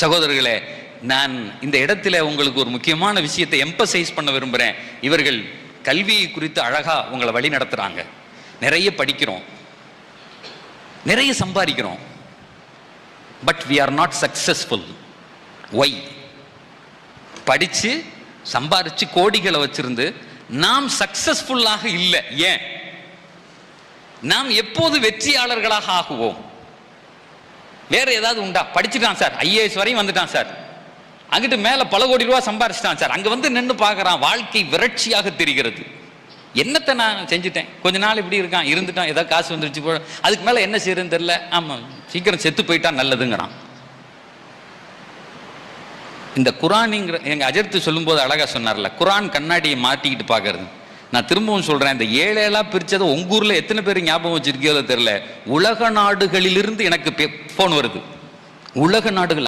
சகோதரர்களே நான் இந்த இடத்துல உங்களுக்கு ஒரு முக்கியமான விஷயத்தை எம்பசைஸ் பண்ண விரும்புகிறேன் இவர்கள் கல்வியை குறித்து அழகா உங்களை வழி நடத்துறாங்க. நிறைய படிக்கிறோம். நிறைய சம்பாதிக்கிறோம். But we are not successful why படித்து சம்பாரித்து கோடிகளை வச்சிருந்து நாம் சக்சஸ்ஃபுல்லாக இல்லை. ஏன்? நாம் எப்போது வெற்றியாளர்களாக ஆகுவோம்? வேற ஏதாவது உண்டா? படிச்சுட்டான் சார். ஐஏஎஸ் வரையும் வந்துட்டான் சார். அங்கிட்டு மேல பல கோடி ரூபா சம்பாரிச்சிட்டான் சார். அங்க வந்து நின்று பார்க்குறான் வாழ்க்கை விரட்சியாக தெரிகிறது. என்னத்தை நான் செஞ்சுட்டேன்? கொஞ்ச நாள் இப்படி இருக்கான். இருந்துட்டான். ஏதாவது காசு வந்துருச்சு போ அதுக்கு மேல என்ன செய்யறதுன்னு தெரியல. ஆமா. சீக்கிரம் செத்து போயிட்டா நல்லதுங்கிறான். இந்த குரானிங்கிற எங்க அஜர்த்து சொல்லும்போது அழகா சொன்னார்ல குரான் கண்ணாடியை மாட்டிக்கிட்டு பார்க்கறது நான் திரும்பவும் சொல்றேன் இந்த ஏழு ஏழா பிரிச்சதை உங்க ஊர்ல எத்தனை பேர் ஞாபகம் வச்சிருக்கீங்களோ தெரியல. உலக நாடுகளிலிருந்து எனக்கு போன் வருது. உலக நாடுகள்